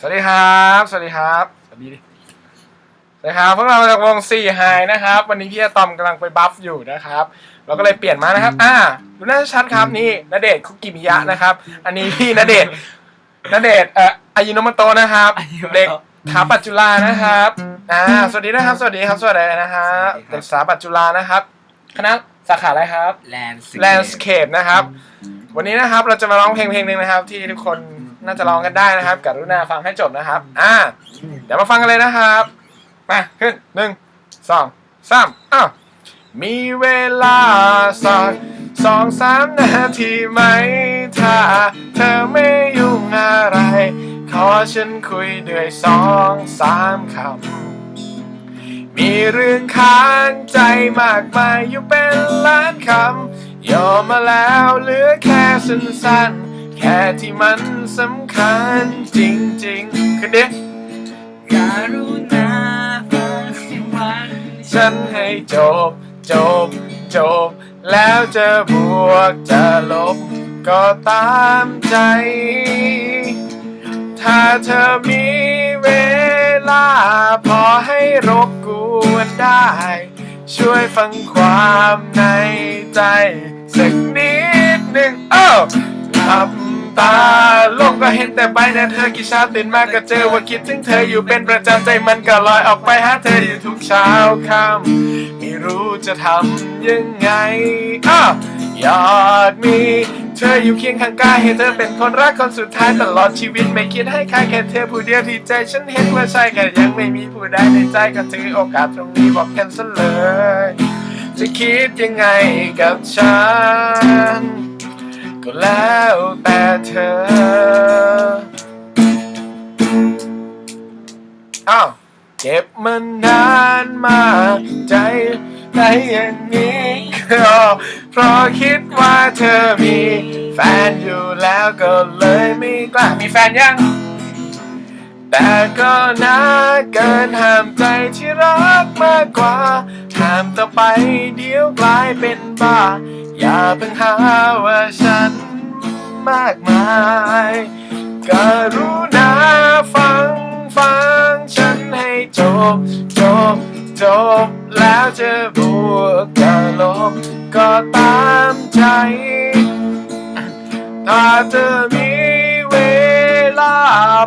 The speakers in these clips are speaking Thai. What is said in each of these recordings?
สวัสดีครับ สวัสดีครับ สวัสดีดิสวัสดีครับพวกเราจากวงสี่ไฮนะครับ วันนี้พี่อะตอมกำลังไปบัฟอยู่นะครับ เราก็เลยเปลี่ยนมานะครับ อ่า ดูหน้าชัดครับนี่ณเดชน์คุกิมิยะนะครับ อันนี้พี่ณเดชน์ณเดชน์เอ่ออายุโนมโตะนะครับ อายุโนโมโตะ เด็กถาปัจจุฬานะครับ อ่า สวัสดีนะครับ สวัสดีครับ สวัสดีนะฮะสวัสดีครับเด็กสถาปัจจุฬานะครับ คณะสาขาอะไรครับ แลนด์ Landscape นะครับ วันนี้นะครับเราจะมาร้องเพลงเพลงหนึ่งนะครับ ที่ทุกคน น่าจะร้องกันได้นะครับกรุณาฟังให้จบนะครับ อ่า เดี๋ยวมาฟังกันเลยนะครับ มาขึ้นหนึ่งสองสามอ้าวมีเวลาสักสองสามนาทีไหม ถ้าเธอไม่ยุ่งอะไร ขอฉันคุยด้วยสองสามคำ มีเรื่องค้างใจมากมายอยู่เป็นล้านคำยอมมาแล้วเหลือแค่สั้นๆ แค่ที่มันสำคัญจริงๆคือเด็กการุณาฟังวันฉันให้จบจบจบ แล้วจะบวกจะลบ ก็ตามใจ ถ้าเธอมีเวลา พอให้รบกวนได้ ช่วยฟังความในใจ สักนิดหนึ่งเอ้าหลับตาลง ก็เห็นแต่ใบหน้าเธอกี่เช้าตื่นมาก็เจอว่าคิดถึงเธออยู่เป็นประจำใจมันก็ลอยออกไปหาเธออยู่ทุกเช้าค่ำไม่รู้จะทำยังไงอ้าวอยากมีเธออยู่เคียงข้างกายให้เธอเป็นคนรักคนสุดท้ายตลอดชีวิตไม่คิดให้ใครแค่เธอผู้เดียวที่ใจฉันเห็นว่าใช่ก็ยังไม่มีผู้ใดในใจก็ถือโอกาสตรงนี้บอกกันซะเลย จะคิดยังไงกับฉัน ก็แล้วแต่เธอ อ้าวเก็บมันนานมากใจได้อย่างนี้ก็เพราะคิดว่าเธอมีแฟนอยู่แล้วก็เลยไม่กล้ามีแฟนยัง แต่ก็น่าเกินห้ามใจที่รักมากกว่าห้ามต่อไปเดี๋ยวกลายเป็นบ้า อย่าเพิ่งหาว่าฉันมากมายก็รุ บจบจบแล้วจะบวกจะลบก็ตามใจ ถ้าเธอมีเวลา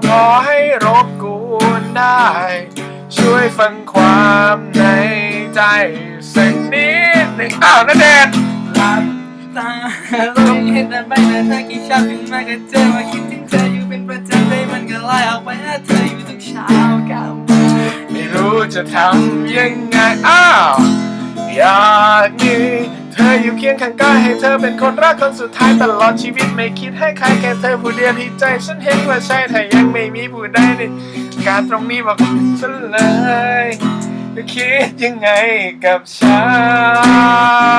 พอให้รบกวนได้ ช่วยฟังความในใจสักนิดหนึ่งอ้าวนาเดนหลับตาลงเห็นแต่ใบหน้าเธอกี่เช้าตื่นมาก็เจอว่าคิดถึงเธออยู่เป็นประจำใจมันก็ไลอยออกไปหาเธออยู่ทุกเช้าก้าว จะทำยังไงอ้าวอยากมีเธออยู่เคียงข้างกายให้เธอเป็นคนรักคนสุดท้ายตลอดชีวิตไม่คิดให้ใครแค่เธอผู้เดียวที่ใจฉันเห็นว่าใช่ถ้ายังไม่มีผู้ใดในการตรงนี้บอกฉันเลยจะคิดยังไงกับฉัน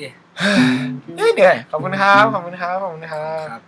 ดี๋ยวเฮ้ยเหนื่อยขอบคุณครับขอบคุณครับขอบคุณครับ